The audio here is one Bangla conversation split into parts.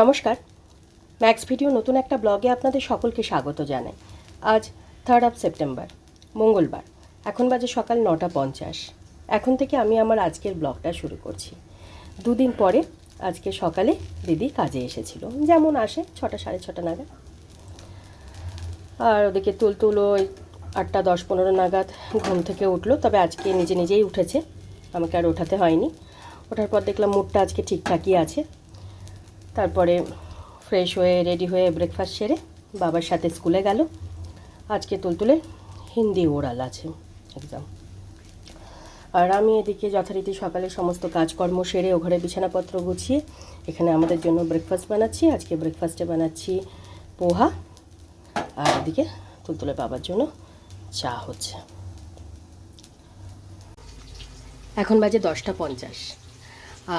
নমস্কার। ম্যাক্স ভিডিও নতুন একটা ব্লগে আপনাদের সকলকে স্বাগত জানাই। আজ থার্ড অফ সেপ্টেম্বর মঙ্গলবার। এখন বাজে সকাল নটা পঞ্চাশ। এখন থেকে আমি আমার আজকের ব্লগটা শুরু করছি। দুদিন পরে আজকে সকালে দিদি কাজে এসেছিল। যেমন আসে ছটা, সাড়ে ছটা নাগাদ। আর ওদিকে তুলতুল ওই আটটা, দশ, পনেরো নাগাদ ঘুম থেকে উঠল। তবে আজকে নিজে নিজেই উঠেছে। আমাকে আর ওঠাতে হয়নি। ওঠার পর দেখলাম মুডটা আজকে ঠিকঠাকই আছে। তারপরে ফ্রেশ হয়ে রেডি হয়ে ব্রেকফাস্ট সেরে বাবার সাথে স্কুলে গেল। আজকে তুলতুলে হিন্দি ওরাল আছে এক্সাম আর আমি এদিকে যথারীতি সকালে সমস্ত কাজকর্ম সেরে ও ঘরে বিছানাপত্র গুছিয়ে এখানে আমাদের জন্য ব্রেকফাস্ট বানাচ্ছি। আজকে ব্রেকফাস্টে বানাচ্ছি পোহা। আর এদিকে তুলতুলে বাবার জন্য চা হচ্ছে। এখন বাজে দশটা পঞ্চাশ।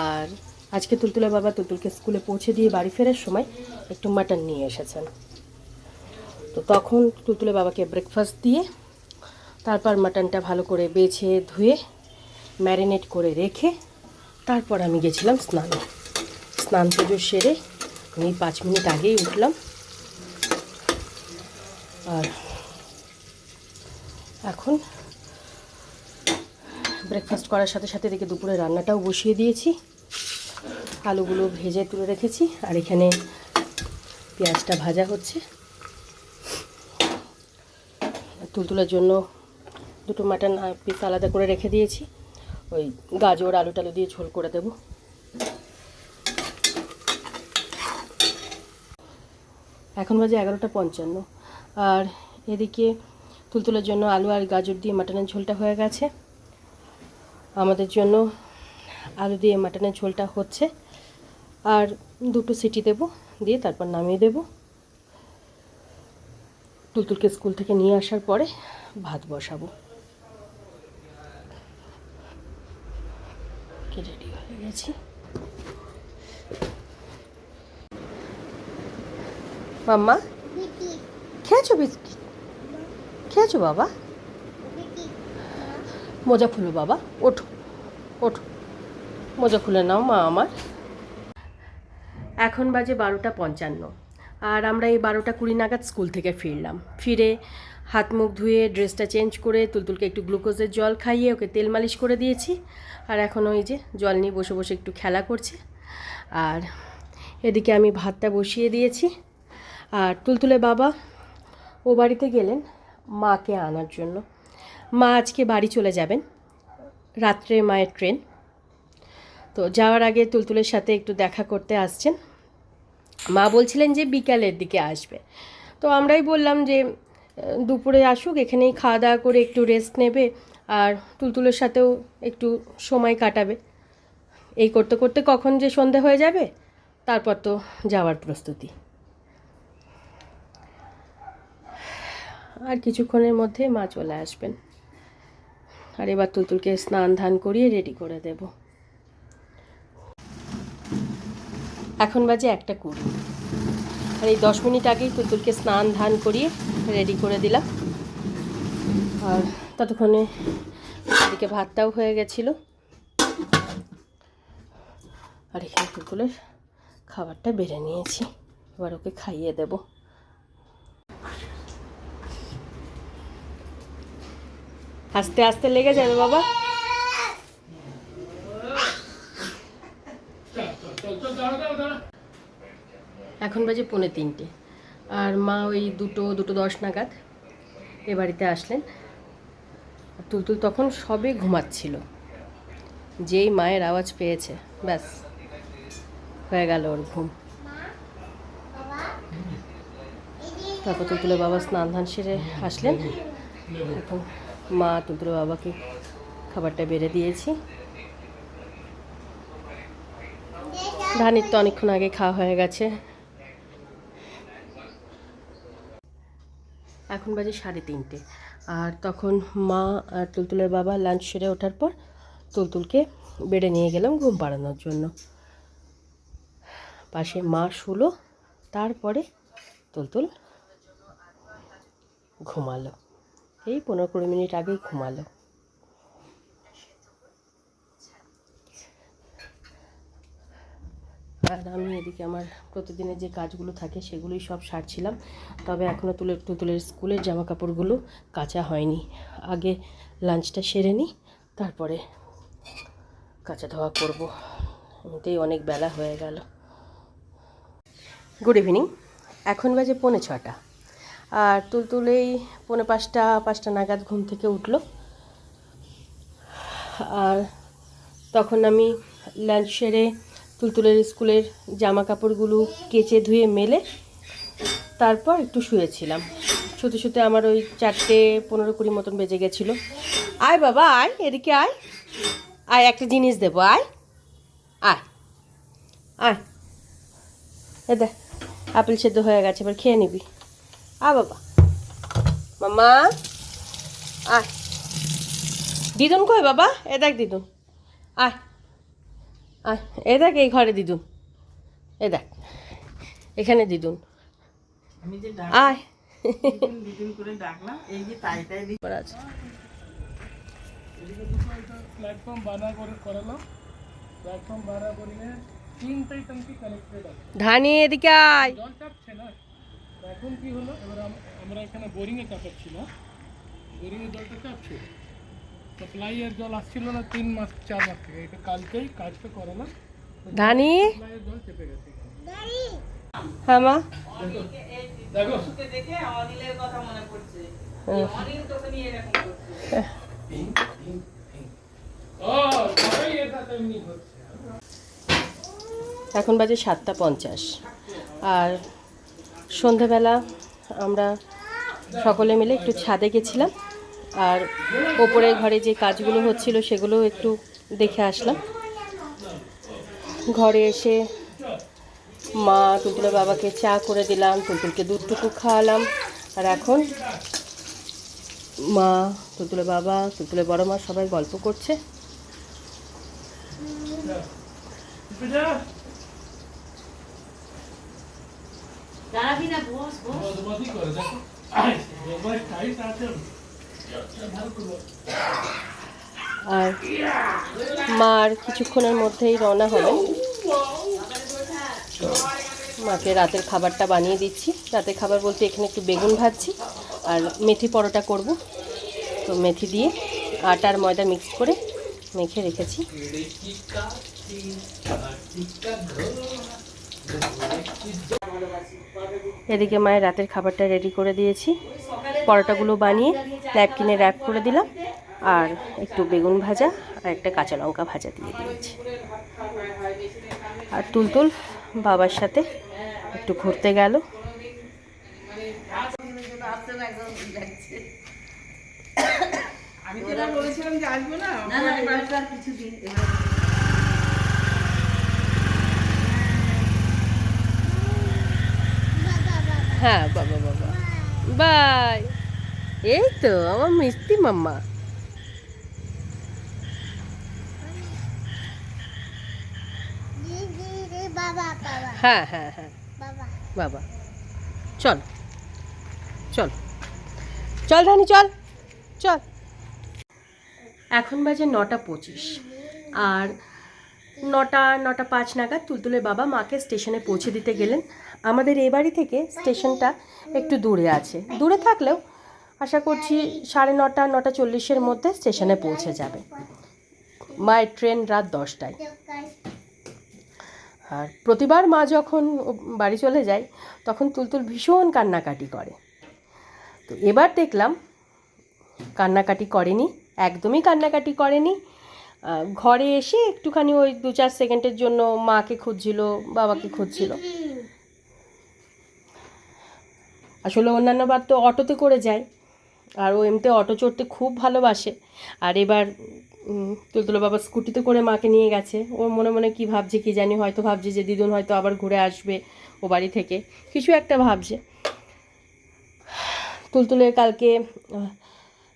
আর আজকে তুলতুলে বাবা তুলতুলকে স্কুলে পৌঁছে দিয়ে বাড়ি ফেরার সময় একটু মাটন নিয়ে এসেছেন। তো তখন তুলতুলে বাবাকে ব্রেকফাস্ট দিয়ে তারপর মাটনটা ভালো করে বেছে ধুয়ে ম্যারিনেট করে রেখে তারপর আমি গেছিলাম স্নানে। স্নান পুজো সেরে আমি পাঁচ মিনিট আগেই উঠলাম। আর এখন ব্রেকফাস্ট করার সাথে সাথে এদিকে দুপুরে রান্নাটাও বসিয়ে দিয়েছি। আলুগুলো ভেজে তুলে রেখেছি, আর এখানে পেঁয়াজটা ভাজা হচ্ছে। তুলতুলার জন্য দুটো মাটন পিস আলাদা করে রেখে দিয়েছি। ওই গাজর, আলু টালু দিয়ে ঝোল করে দেবো। এখন বাজে এগারোটা পঞ্চান্ন। আর এদিকে তুলতুলার জন্য আলু আর গাজর দিয়ে মাটনের ঝোলটা হয়ে গেছে। আমাদের জন্য আলু দিয়ে মাটনের ঝোলটা হচ্ছে। আর দুটো সিটি দেব দিয়ে তারপর নামিয়ে দেব। তুলতুলকে স্কুল থেকে নিয়ে আসার পরে ভাত বসাবো। রেডি হয়ে গেছি। মাম্মা খেয়েছো বিস্কিট? খেয়েছো বাবা? মোজা খুলো বাবা ওঠো ওঠো। মোজা খুলে নাও মা আমার। এখন বাজে বারোটা পঞ্চান্ন আর আমরা এই বারোটা কুড়ি নাগাদ স্কুল থেকে ফিরলাম। ফিরে হাত মুখ ধুয়ে ড্রেসটা চেঞ্জ করে তুলতুলকে একটু গ্লুকোজের জল খাইয়ে ওকে তেল মালিশ করে দিয়েছি। আর এখন ওই যে জল নিয়ে বসে বসে একটু খেলা করছে। আর এদিকে আমি ভাতটা বসিয়ে দিয়েছি। আর তুলতুলে বাবা ও বাড়িতে গেলেন মাকে আনার জন্য। মা আজকে বাড়ি চলে যাবেন। রাত্রে মায়ের ট্রেন। তো যাওয়ার আগে তুলতুলের সাথে একটু দেখা করতে আসছেন। মা বলছিলেন যে বিকালের দিকে আসবে। তো আমরাই বললাম যে দুপুরে আসুক, এখানেই খাওয়া দাওয়া করে একটু রেস্ট নেবে আর তুলতুলের সাথেও একটু সময় কাটাবে। এই করতে করতে কখন যে সন্ধে হয়ে যাবে, তারপর তো যাওয়ার প্রস্তুতি। আর কিছুক্ষণের মধ্যে মা চলে আসবেন। আর এবার তুলতুলকে স্নান ধান করিয়ে রেডি করে দেব। এখন বাজে একটা কুড়ি। আর এই দশ মিনিট আগেই তুলতুলকে স্নান ধান করিয়ে রেডি করে দিলাম। আর ততক্ষণে এদিকে ভাতটাও হয়ে গেছিল। আর এখানে তুলতুলের খাবারটা বেড়ে নিয়েছি। এবার ওকে খাইয়ে দেবো। আস্তে আস্তে লেগে যাবে বাবা। এখন বাজে পৌনে তিনটে। আর মা ওই দুটো দুটো দশ নাগাদ এ বাড়িতে আসলেন। তুলতুল তখন সবে ঘুমাচ্ছিল। যেই মায়ের আওয়াজ পেয়েছে, ব্যাস, হয়ে গেল ওর ঘুম। তারপর তুলতুলের বাবা স্নান ধান সেরে আসলেন। এখন মা তুলতুলে বাবাকে খাবারটা বেড়ে দিয়েছি। ধানের তো অনেকক্ষণ আগে খাওয়া হয়ে গেছে। এখন বাজে সাড়ে তিনটে। আর তখন মা আর তুলতুলের বাবা লাঞ্চ সেরে ওঠার পর তুলতুলকে বেডে নিয়ে গেলাম ঘুম পাড়ানোর জন্য। পাশে মা, শুলো, তারপরে তুলতুল ঘুমালো। এই পনেরো কুড়ি মিনিট আগেই ঘুমালো। আর আমি এদিকে আমার প্রতিদিনের যে কাজগুলো থাকে সেগুলোই সব সারছিলাম। তবে এখনও তুলে তুতুলের স্কুলের জামা কাপড়গুলো কাচা হয়নি। আগে লাঞ্চটা সেরে নিই, তারপরে কাচা ধোয়া করব। এমনিতেই অনেক বেলা হয়ে গেল। গুড ইভিনিং এখন বাজে পৌনে ছটা। আর তুলতুলেই পৌনে পাঁচটা পাঁচটা নাগাদ ঘুম থেকে উঠল। আর তখন আমি লাঞ্চ সেরে তুলতুলের স্কুলের জামা কাপড়গুলো কেচে ধুয়ে মেলে তারপর একটু শুয়েছিলাম। শুতে শুতে আমার ওই চারটে পনেরো কুড়ি মতন বেজে গেছিল। আয় বাবা, আয়, এদিকে আয়। আয়, একটা জিনিস দেবো, আয়। আয় আয়। এ দেখ, আপেল সেদ্ধ হয়ে গেছে, এবার খেয়ে নিবি। আ বাবা। মামা, আয়। দিদুন কই বাবা? এ দেখ দিদুন। আয়। আয় এ দেখ এই ঘরে দিদুন। এ দেখ এখানে দিদুন। আয়। ধানি এদিকে আয়। জল চাপছে না। তো এখন কি হলো? এবার আমরা এখানে বোরিংয়ে চাপাচ্ছি না। বোরিংয়ে জলটা চাপছে? সাপ্লাইয়ের জল আসছিল না তিন মাস চার মাস থেকে। এটা কালকেই কাজটা করালাম ধানি জল চেপে গেছে। হ্যাঁ মা। এখন বাজে সাতটা পঞ্চাশ। আর সন্ধেবেলা আমরা সকলে মিলে একটু ছাদে গেছিলাম। আর ওপরের ঘরে যে কাজগুলো হচ্ছিল সেগুলো একটু দেখে আসলাম। ঘরে এসে মা তুলতুলের বাবাকে চা করে দিলাম তুলতুলকে দুধটুকু খাওয়ালাম। আর এখন মা তুলতুলের বাবা তুলতুলের বড় মা সবাই গল্প করছে। দাঁড়াবি না বস বস। ভালো করব আর কিছুক্ষণের মধ্যেই রওনা হবেন মাকে রাতের খাবারটা বানিয়ে দিচ্ছি। রাতের খাবার বলতে এখানে একটু বেগুন ভাজছি আর মেথি পরোটা করব। তো মেথি দিয়ে আটা আর ময়দা মিক্স করে মেখে রেখেছি। এদিকে মায়ের রাতের খাবারটা রেডি করে দিয়েছি। পরোটাগুলো বানিয়ে ন্যাপকিনে র্যাপ করে দিলাম। আর একটু বেগুন ভাজা আর একটা কাঁচা লঙ্কা ভাজা দিয়ে দিয়েছি। আর তুলতুল বাবার সাথে একটু ঘুরতে গেল। আমি যেটা বলেছিলাম যে আসব না এবার আর কিছুদিন এবার হ্যাঁ বাবা বাবা বাই। এই তো, আমার মিষ্টি মাম্মা। হ্যাঁ হ্যাঁ হ্যাঁ। বাবা বাবা। চল। চল। চল, ধানি, চল। চল। এখন বাজে নটা পঁচিশ। আর নটা নটা পাঁচ নাগাদ তুলতুলের বাবা মাকে স্টেশনে পৌঁছে দিতে গেলেন। আমাদের এই বাড়ি থেকে স্টেশনটা একটু দূরে আছে। দূরে থাকলেও আশা করছি সাড়ে নটা নটা চল্লিশের মধ্যে স্টেশনে পৌঁছে যাবে। মায়ের ট্রেন রাত দশটায়। আর প্রতিবার মা যখন বাড়ি চলে যায়, তখন তুলতুল ভীষণ কান্নাকাটি করে। তো এবার দেখলাম কান্নাকাটি করেনি, একদমই কান্নাকাটি করেনি। ঘরে এসে একটুখানি ওই দু চার সেকেন্ডের জন্য মাকে খুঁজছিল, বাবাকে খুঁজছিল। আসলে অন্যান্য বার তো অটোতে করে যায়। আর ও এমনিতে অটো চড়তে খুব ভালোবাসে। আর এবার তুলতুলো বাবা স্কুটিতে করে মাকে নিয়ে গেছে। ও মনে মনে কি ভাবছে কি জানি, হয়তো ভাবছে যে দিদুন হয়তো আবার ঘুরে আসবে ও বাড়ি থেকে। কিছু একটা ভাবছে। তুলতুলের কালকে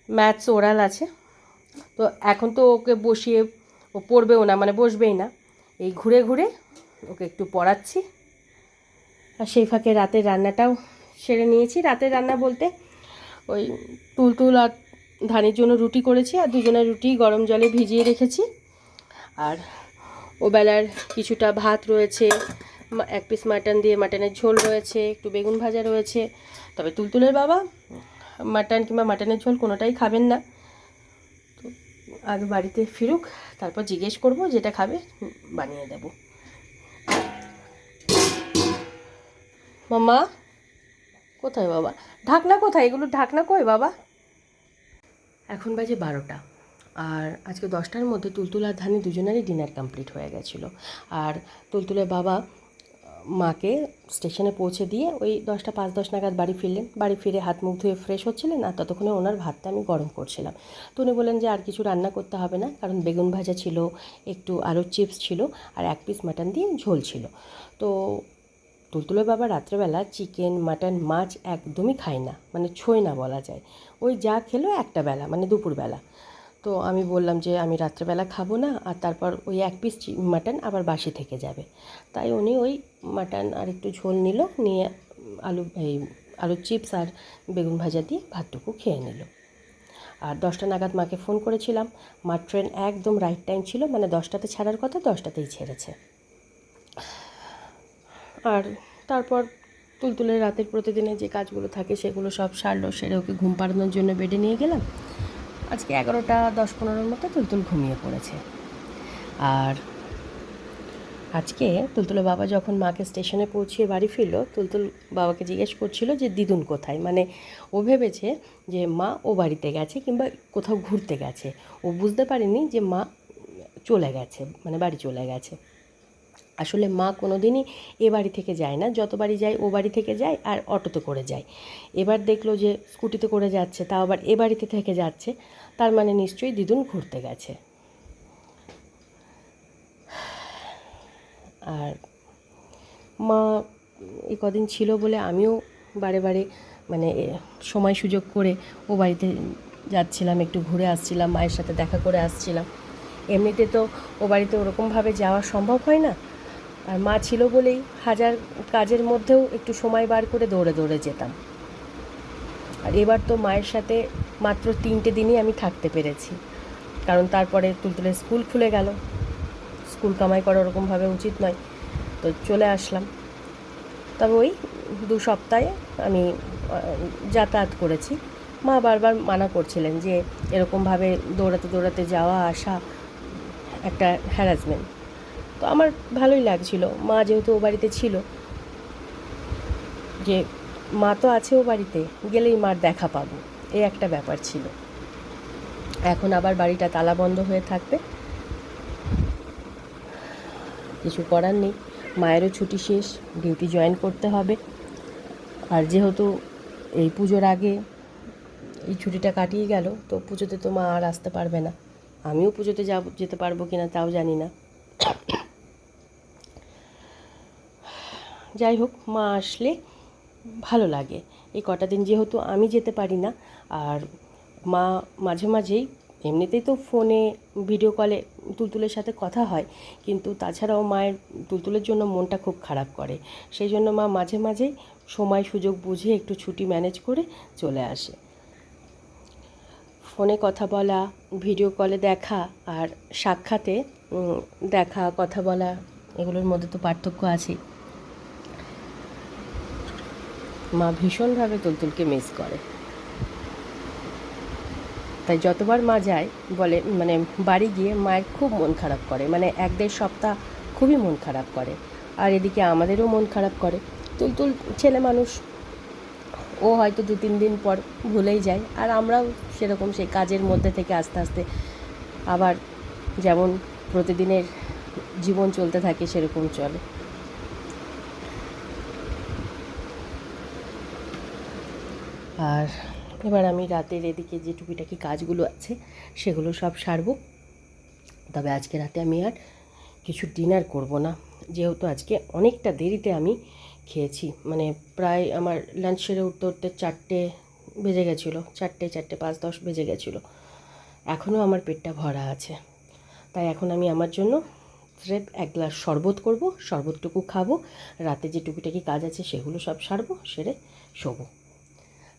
ম্যাথস ওরাল আছে। তো এখন তো ওকে বসিয়ে ও পড়বেও না মানে বসবেই না। এই ঘুরে ঘুরে ওকে একটু পড়াচ্ছি। আর সেই ফাঁকে রাতের রান্নাটাও সেরে নিয়েছি। রাতের রান্না বলতে ওই তুলতুল আর ধানের জন্য রুটি করেছি আর দুজনের রুটি গরম জলে ভিজিয়ে রেখেছি। আর ওবেলার কিছুটা ভাত রয়েছে এক পিস মাটন দিয়ে মাটনের ঝোল রয়েছে, একটু বেগুন ভাজা রয়েছে। তবে তুলতুলের বাবা মাটন কিংবা মাটনের ঝোল কোনোটাই খাবেন না। তো আগে বাড়িতে ফিরুক, তারপর জিজ্ঞেস করব যেটা খাবে বানিয়ে দেব। মামা কোথায় বাবা? ঢাকনা কোথায়? এগুলো ঢাকনা কই বাবা? এখন বাজে বারোটা। আর আজকে দশটার মধ্যে তুলতুল আর ধানি দুজনেরই ডিনার কমপ্লিট হয়ে গেছিল। আর তুলতুলের বাবা মাকে স্টেশনে পৌঁছে দিয়ে ওই দশটা পাঁচ দশ নাগাদ বাড়ি ফিরলেন। বাড়ি ফিরে হাত মুখ ধুয়ে ফ্রেশ হচ্ছিলেন আর ততক্ষণে ওনার ভাতটা আমি গরম করছিলাম। তো উনি বললেন যে আর কিছু রান্না করতে হবে না, কারণ বেগুন ভাজা ছিল, একটু আলুর চিপস ছিল, আর এক পিস মাটন দিয়ে ঝোল ছিল। তো তুলতুলের বাবা রাত্রেবেলা চিকেন, মাটন, মাছ একদমই খায় না মানে ছোঁয় না বলা যায়। ওই যা খেলো একটা বেলা মানে দুপুরবেলা তো আমি বললাম যে আমি রাত্রেবেলা খাব না, আর তারপর ওই এক পিস মাটন আবার বাসি থেকে যাবে। তাই উনি ওই মাটন আর একটু ঝোল নিল, নিয়ে আলু, এই আলুর চিপস আর বেগুন ভাজা দিয়ে ভাতটুকু খেয়ে নিল। আর দশটা নাগাদ মাকে ফোন করেছিলাম। মার ট্রেন একদম রাইট টাইম ছিল মানে দশটাতে ছাড়ার কথা দশটাতেই ছেড়েছে। আর তারপর তুলতুলের রাতের প্রতিদিনে যে কাজগুলো থাকে সেগুলো সব সারলো, সেরে ওকে ঘুম পাড়ানোর জন্য বেডে নিয়ে গেলাম। আজকে এগারোটা দশ পনেরোর মতো তুলতুল ঘুমিয়ে পড়েছে। আর আজকে তুলতুলের বাবা যখন মাকে স্টেশনে পৌঁছিয়ে বাড়ি ফিরল, তুলতুল বাবাকে জিজ্ঞেস করছিল যে, দিদুন কোথায়? মানে ও ভেবেছে যে, মা ও বাড়িতে গেছে কিংবা কোথাও ঘুরতে গেছে। ও বুঝতে পারেনি যে, মা চলে গেছে মানে বাড়ি চলে গেছে। আসলে মা কোনো দিনই এ বাড়ি থেকে যায় না। যত বাড়ি যায়, ও বাড়ি থেকে যায় আর অটোতে করে যায়। এবার দেখল যে স্কুটিতে করে যাচ্ছে, তাও আবার এ বাড়িতে থেকে যাচ্ছে। তার মানে নিশ্চয়ই দিদুন ঘুরতে গেছে। আর মা এ কদিন ছিল বলে আমিও বারে বারে মানে সময় সুযোগ করে ও বাড়িতে যাচ্ছিলাম, একটু ঘুরে আসছিলাম, মায়ের সাথে দেখা করে আসছিলাম। এমনিতে তো ও বাড়িতে ওরকমভাবে যাওয়া সম্ভব হয় না। আর মা ছিল বলেই হাজার কাজের মধ্যেও একটু সময় বার করে দৌড়ে দৌড়ে যেতাম। আর এবার তো মায়ের সাথে মাত্র তিনটে দিনই আমি থাকতে পেরেছি। কারণ তারপরে তুলতুলের স্কুল খুলে গেল। স্কুল কামাই করা ওরকমভাবে উচিত নয়। তো চলে আসলাম। তবে ওই দু সপ্তাহে আমি যাতায়াত করেছি। মা বারবার মানা করছিলেন যে এরকমভাবে দৌড়াতে দৌড়াতে যাওয়া, আসা একটা হ্যারাসমেন্ট তো আমার ভালোই লাগছিল। মা যেহেতু ও বাড়িতে ছিল, যে মা তো আছে ও বাড়িতে, গেলেই মার দেখা পাবো এই একটা ব্যাপার ছিল। এখন আবার বাড়িটা তালা বন্ধ হয়ে থাকবে। কিছু করার নেই, মায়েরও ছুটি শেষ, ডিউটি জয়েন করতে হবে। আর যেহেতু এই পুজোর আগে এই ছুটিটা কাটিয়ে গেল, তো পুজোতে তো মা আর আসতে পারবে না। আমিও পুজোতে যাব, যেতে পারব কি না তাও জানি না। যাই হোক, মা আসলে ভালো লাগে। এই কটা দিন যেহেতু আমি যেতে পারি না, আর মা মাঝে মাঝেই এমনিতেই তো ফোনে ভিডিও কলে তুলতুলের সাথে কথা হয়, কিন্তু তাছাড়াও মায়ের তুলতুলের জন্য মনটা খুব খারাপ করে। সেই জন্য মা মাঝে মাঝেই সময় সুযোগ বুঝে একটু ছুটি ম্যানেজ করে চলে আসে। ফোনে কথা বলা ভিডিও কলে দেখা, আর সাক্ষাতে দেখা, কথা বলা, এগুলোর মধ্যে তো পার্থক্য আছেই। মা ভীষণভাবে তুলতুলকে মিস করে। তাই যতবার মা যায়, বলে মানে বাড়ি গিয়ে মায়ের খুব মন খারাপ করে মানে এক দেড় সপ্তাহ খুবই মন খারাপ করে। আর এদিকে আমাদেরও মন খারাপ করে। তুলতুল ছেলে মানুষ, ও হয়তো দু তিন দিন পর ভুলেই যায়। আর আমরাও সেরকম সেই কাজের মধ্যে থেকে আস্তে আস্তে আবার যেমন প্রতিদিনের জীবন চলতে থাকে, সেরকম চলে। আর এবার আমি রাতের এদিকে যে টুকিটাকি কাজগুলো আছে, সেগুলো সব সারবো। তবে আজকে রাতে আমি আর কিছু ডিনার করব না। যেহেতু আজকে অনেকটা দেরিতে আমি খেয়েছি মানে প্রায় আমার লাঞ্চ সেরে উঠতে উঠতে চারটে বেজে গেছিল, চারটে চারটে পাঁচ, দশ বেজে গেছিল। এখনও আমার পেটটা ভরা আছে। তাই এখন আমি আমার জন্য স্রেফ এক গ্লাস শরবত করব, শরবতটুকু খাব, রাতে যে টুকিটাকি কাজ আছে সেগুলো সব সারবো, সেরে শোবো।